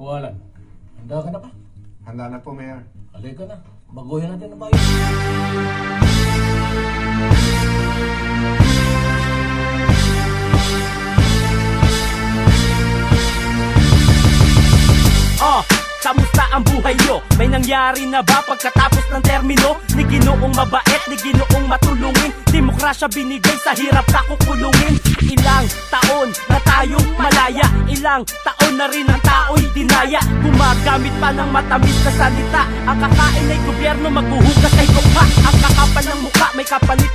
Walan, handa ka na ba? Handa na po, Mayor. Halika na, baguhin natin ang bayan. Oh, kamusta ang buhay nyo? May nangyari na ba pagkatapos ng termino? Ni ginoong mabait, ni ginoong matulungin Demokrasya binigay sa hirap ka kukulungin Ilang taon na tayong malaya Ilang taon na rin ang tao'y dinaya Gumagamit pa ng matamis na salita. Ang kakain ay gobyerno maghuhugas ay tukha. Ang kakapal ng mukha may kapalit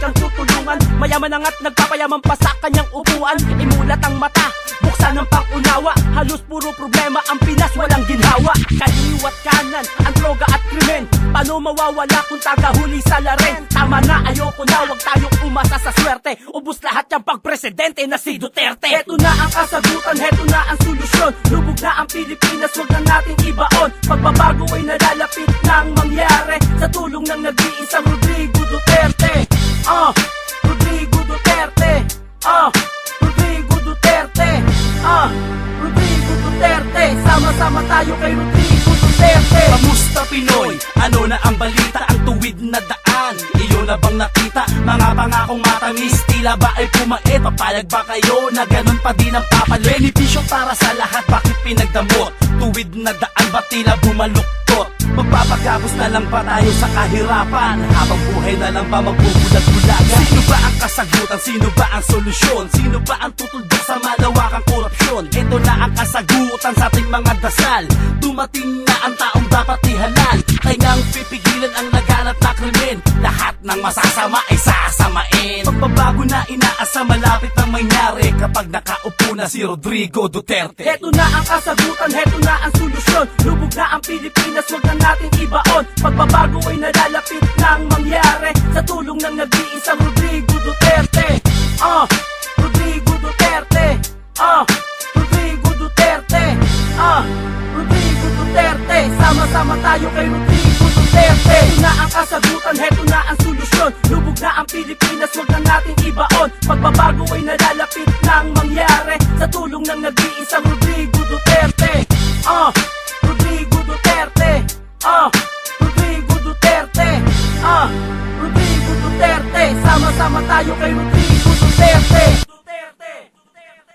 kang tutulungan Mayaman ang at nagpapayaman pa sa kanyang upuan. Imulat ang mata, buksan ang pangunawa. Halos puro problema ang Pinas walang ginhawa. Kaliwat kanan, ang droga at krimen. Paano mawawala kung tagahuli sa laren Tama na, ayoko na, wag tayong umasa sa swerte. Ubus lahat yung pagpresidente na si Duterte. Heto na ang kasagutan, heto na ang solusyon. Lubog na ang Pilipinas, wag na natin ibaon. Pagbabago ay nalalapit nang mangyari. Sa tulong ng nag-iisang Rodrigo Duterte. Duterte Ah, Rodrigo Duterte Ah, Rodrigo Duterte Sama-sama tayo kay Rodrigo Duterte Kamusta Pinoy? Ano na ang balita? Ang tuwid na daan Iyo na bang nakita? Mga pangakong matamis Tila ba ay pumait? Papayag ba kayo na ganun pa din ang papalit? Benepisyo para sa lahat Bakit pinagdamot? Tuwid na daan ba tila bumaluktot? Magpapagapos na lang ba tayo sa kahirapan? Habang buhay na lang ba magbubulag-bulagan? Sino ba ang kasagutan? Sino ba ang solusyon? Sino ba ang tutuldok sa malawakang korupsyon? Ito na ang kasagutan sa ating mga dasal Dumating na ang taong dapat ihalal Kanyang pipigilan ang naganap na krimen Lahat ng masasama ay sasamain. Pagbabago na inaasa malapit ang mangyari Kapag nakaupo na si Rodrigo Duterte. Heto na ang kasagutan, heto na ang solusyon. Lubog na ang Pilipinas, wag na natin ibaon. Pagbabago ay nalalapit nang mangyari Sa tulong ng nag-iisang Rodrigo Duterte. Ah, Rodrigo Duterte. Ah, Rodrigo Duterte. Ah, Rodrigo Duterte. Sama-sama tayo kay Rodrigo PERTE Heto na ang kasagutan, heto na ang solusyon. Lubog na ang Pilipinas, huwag na natin ibaon. Pagbabago ay nalalapit nang mangyari. Sa tulong ng nag-iisang Rodrigo Duterte. Oh, uh, Rodrigo Duterte. Oh, Rodrigo Duterte. Oh, Rodrigo Duterte. Sama-sama tayo kay Rodrigo Duterte.